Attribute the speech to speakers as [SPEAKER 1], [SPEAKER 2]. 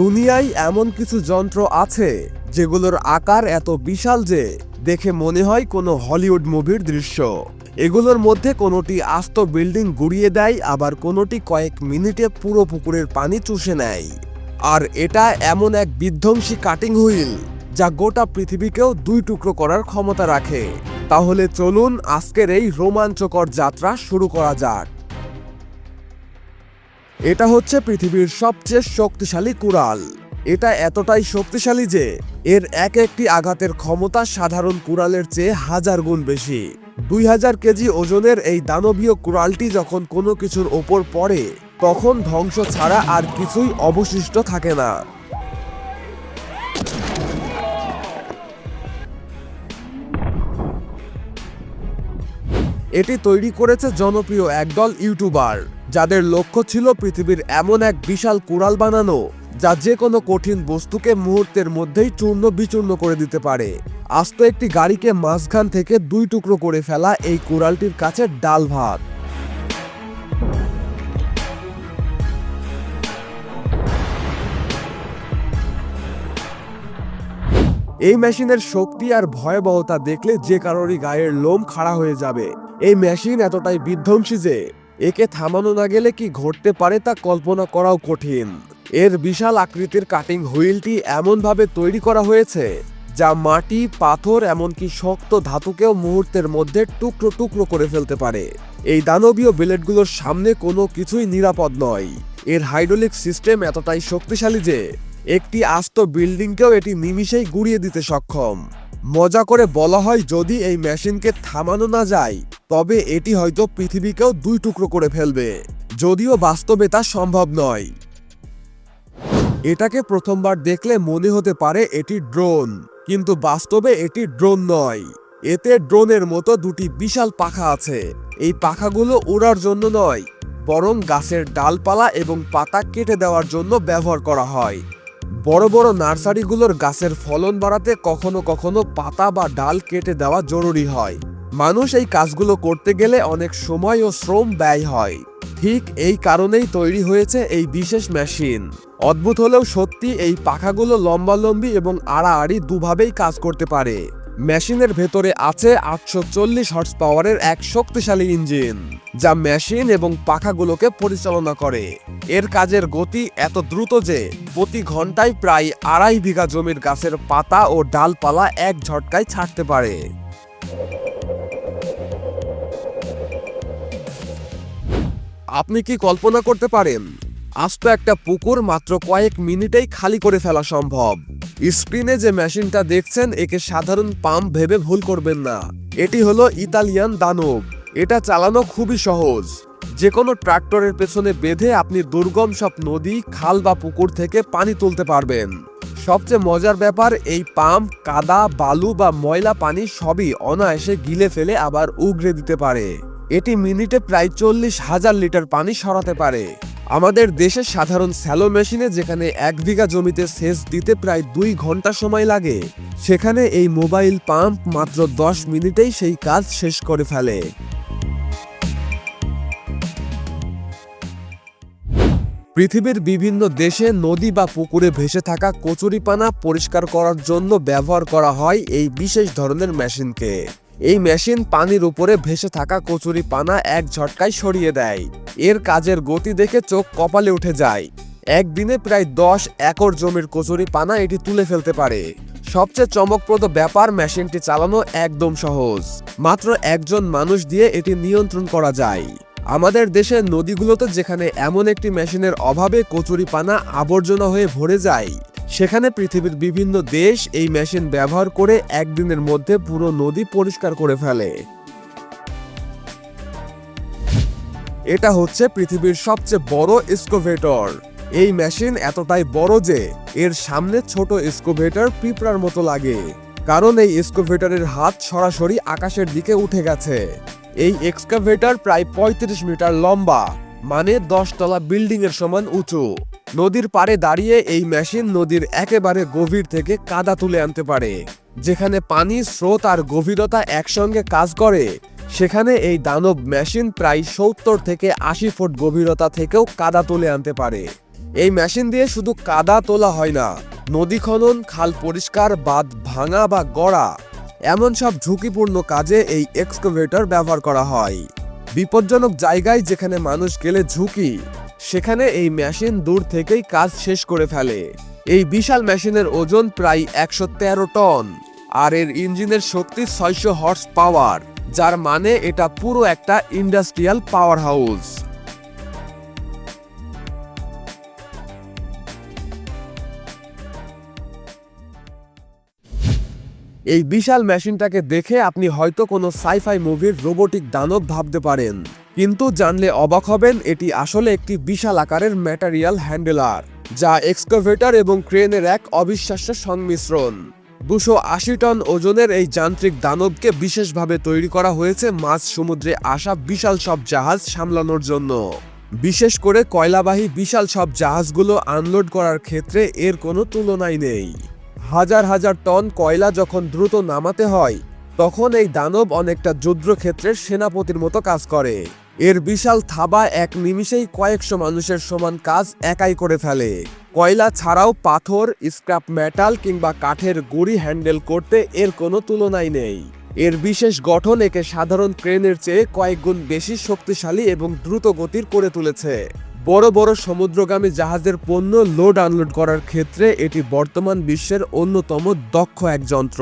[SPEAKER 1] দুনিয়ায় এমন কিছু যন্ত্র আছে যেগুলোর আকার এত বিশাল যে দেখে মনে হয় কোনো হলিউড মুভির দৃশ্য। এগুলোর মধ্যে কোনোটি আস্ত বিল্ডিং গুড়িয়ে দেয়, আবার কোনোটি কয়েক মিনিটে পুরো পুকুরের পানি চুষে নেয়। আর এটা এমন এক বিধ্বংসী কাটিং হুইল যা গোটা পৃথিবীকেও দুই টুকরো করার ক্ষমতা রাখে। তাহলে চলুন আজকের এই রোমাঞ্চকর যাত্রা শুরু করা যাক। এটা হচ্ছে পৃথিবীর সবচেয়ে শক্তিশালী কুড়াল। এটা এতটাই শক্তিশালী যে এর এক একটি আঘাতের ক্ষমতা সাধারণ কুড়ালের চেয়ে হাজার গুণ বেশি। দুই হাজার কেজি ওজনের এই দানবীয় কুড়ালটি যখন কোনো কিছুর ওপর পড়ে, তখন ধ্বংস ছাড়া আর কিছুই অবশিষ্ট থাকে না। এটি তৈরি করেছে জনপ্রিয় একদল ইউটিউবার। যাদের লক্ষ্য ছিল পৃথিবীর এমন এক বিশাল কুড়াল বানানো, যা যে কোনো কঠিন বস্তুকে মুহূর্তের মধ্যেই চূর্ণ বিচূর্ণ করে দিতে পারে। আস্ত একটি গাড়িকে মাঝখান থেকে দুই টুকরো করে ফেলা এই কুড়ালটির কাছে ডাল ভাত। এই মেশিনের শক্তি আর ভয়াবহতা দেখলে যে কারোরই গায়ের লোম খাড়া হয়ে যাবে। এই মেশিন এতটাই বিধ্বংসী যে একে থামানো না গেলে কি ঘটতে পারে তা কল্পনা করাও কঠিন। এর বিশাল আকৃতির কাটিং হুইলটি এমনভাবে তৈরি করা হয়েছে, যা মাটি, পাথর, এমনকি শক্ত ধাতুকেও মুহূর্তের মধ্যে টুকরো টুকরো করে ফেলতে পারে। এই দানবীয় ব্লেডগুলোর সামনে কোনো কিছুই নিরাপদ নয়। এর হাইড্রোলিক সিস্টেম এতটাই শক্তিশালী যে, একটি আস্ত বিল্ডিংকেও এটি নিমিষেই গুড়িয়ে দিতে সক্ষম। মজা করে বলা হয় যদি এই মেশিনকে থামানো না যায় তবে এটি হয়তো পৃথিবীকেও দুই টুকরো করে ফেলবে, যদিও বাস্তবে তা সম্ভব নয়। এটাকে প্রথমবার দেখলে মনে হতে পারে এটি ড্রোন, কিন্তু বাস্তবে এটি ড্রোন নয়। এতে ড্রোনের মতো দুটি বিশাল পাখা আছে। এই পাখাগুলো ওড়ার জন্য নয়, বরং গাছের ডালপালা এবং পাতা কেটে দেওয়ার জন্য ব্যবহার করা হয়। বড় বড় নার্সারিগুলোর গাছের ফলন বাড়াতে কখনো কখনো পাতা বা ডাল কেটে দেওয়া জরুরি হয়। মানুষ এই কাজগুলো করতে গেলে অনেক সময় ও শ্রম ব্যয় হয়। ঠিক এই কারণেই তৈরি হয়েছে এই বিশেষ মেশিন। অদ্ভুত হলেও সত্যি এই পাখাগুলো লম্বালম্বি এবং আড়াআড়ি দুভাবেই কাজ করতে পারে। মেশিনের ভেতরে আছে আটশো চল্লিশ হর্স পাওয়ারের এক শক্তিশালী ইঞ্জিন, যা মেশিন এবং পাখাগুলোকে পরিচালনা করে। এর কাজের গতি এত দ্রুত যে, প্রতি ঘন্টায় প্রায় আড়াই বিঘা জমির গাছের পাতা ও ডালপালা এক ঝটকায় ছাড়তে পারে। আপনি কি কল্পনা করতে পারেন আস্ত একটা পুকুর মাত্র কয়েক মিনিটেই খালি করে ফেলা সম্ভব। স্ক্রিনে যে মেশিনটা দেখছেন, একে সাধারণ পাম্প ভেবে ভুল করবেন না। এটি হলো ইতালিয়ান দানব। এটা চালানো খুবই সহজ। যে কোনো ট্রাক্টরের পেছনে বেঁধে আপনি দুর্গম সব নদী, খাল বা পুকুর থেকে পানি তুলতে পারবেন। সবচেয়ে মজার ব্যাপার, এই পাম্প কাদা, বালু বা ময়লা পানি সবই অনায়াসে গিলে ফেলে আবার উগরে দিতে পারে। এটি মিনিটে প্রায় চল্লিশ হাজার লিটার পানি সরাতে পারে। আমাদের দেশে সাধারণ স্যালো মেশিনে যেখানে এক বিঘা জমিতে সেচ দিতে প্রায় দুই ঘণ্টা সময় লাগে, সেখানে এই মোবাইল পাম্প মাত্র দশ মিনিটেই সেই কাজ শেষ করে ফেলে। পৃথিবীর বিভিন্ন দেশে নদী বা পুকুরে ভেসে থাকা কচুরিপানা পরিষ্কার করার জন্য ব্যবহার করা হয় এই বিশেষ ধরনের মেশিনকে। এই মেশিন পানির উপরে ভেসে থাকা কচুরি পানা এক ঝটকায় সরিয়ে দেয়। এর কাজের গতি দেখে চোখ কপালে উঠে যায়। একদিনে প্রায় দশ একর জমির কচুরি পানা এটি তুলে ফেলতে পারে। সবচেয়ে চমকপ্রদ ব্যাপার মেশিনটি চালানো একদম সহজ। মাত্র একজন মানুষ দিয়ে এটি নিয়ন্ত্রণ করা যায়। আমাদের দেশের নদীগুলোতে যেখানে এমন একটি মেশিনের অভাবে কচুরি পানা আবর্জনা হয়ে ভরে যায় সেখানে পৃথিবীর বিভিন্ন দেশ এই মেশিন ব্যবহার করে একদিনের মধ্যে পুরো নদী পরিষ্কার করে ফেলে। এটা হচ্ছে পৃথিবীর সবচেয়ে বড় স্কোভেটর এই মেশিন এতটাই বড় যে এর সামনে ছোট স্কোভেটর পিঁপড়ার মতো লাগে, কারণ এই এক্সকাভেটরের হাত সরাসরি আকাশের দিকে উঠে গেছে। এই এক্সকাভেটর প্রায় ৩৫ মিটার লম্বা মানে দশতলা বিল্ডিং এর সমান উঁচু। নদীর পাড়ে দাঁড়িয়ে এই মেশিন নদীর একেবারে গভীর থেকে কাদা তুলে আনতে পারে। যেখানে পানি, স্রোত আর গভীরতা একসঙ্গে কাজ করে, সেখানে এই দানব মেশিন প্রায় সত্তর থেকে আশি ফুট গভীরতা থেকেও কাদা তুলে আনতে পারে। এই মেশিন দিয়ে শুধু কাদা তোলা হয় না, নদী খনন, খাল পরিষ্কার, বাঁধ ভাঙা বা গড়া, এমন সব ঝুঁকিপূর্ণ কাজে এই এক্সকোভেটর ব্যবহার করা হয়। বিপজ্জনক জায়গায় যেখানে মানুষ গেলে ঝুঁকি সেখানে এই মেশিন দূর থেকেই কাজ শেষ করে ফেলে। এই বিশাল মেশিনের ওজন প্রায় একশো তেরো টন, আর এর ইঞ্জিনের শক্তি ছয়শো হর্স পাওয়ার, যার মানে এটা পুরো একটা ইন্ডাস্ট্রিয়াল পাওয়ার হাউস এই বিশাল মেশিনটাকে দেখে আপনি হয়তো কোনো সাইফাই মুভির রোবোটিক দানব ভাবতে পারেন। কিন্তু জানলে অবাক হবেন, এটি আসলে একটি বিশাল আকারের ম্যাটারিয়াল হ্যান্ডেলার যা এক্সকাভেটর এবং ক্রেনের এক অবিশ্বাস্য সংমিশ্রণ। দুশো আশি টন ওজনের এই যান্ত্রিক দানবকে বিশেষভাবে তৈরি করা হয়েছে মাঝ সমুদ্রে আসা বিশাল সব জাহাজ সামলানোর জন্য। বিশেষ করে কয়লাবাহী বিশাল সব জাহাজগুলো আনলোড করার ক্ষেত্রে এর কোনো তুলনাই নেই। হাজার হাজার টন কয়লা যখন দ্রুত নামাতে হয়, তখন এই দানব অনেকটা যুদ্ধক্ষেত্রের সেনাপতির মতো কাজ করে। এর বিশাল থাবা এক নিমিষেই কয়েকশো মানুষের সমান কাজ একাই করে ফেলে। কয়লা ছাড়াও পাথর, স্ক্র্যাপ মেটাল কিংবা কাঠের গুড়ি হ্যান্ডেল করতে এর কোনো তুলনাই নেই। এর বিশেষ গঠন একে সাধারণ ক্রেনের চেয়ে কয়েক গুণ বেশি শক্তিশালী এবং দ্রুত গতির করে তুলেছে। বড় বড় সমুদ্রগামী জাহাজের পণ্য লোড আনলোড করার ক্ষেত্রে এটি বর্তমান বিশ্বের অন্যতম দক্ষ এক যন্ত্র।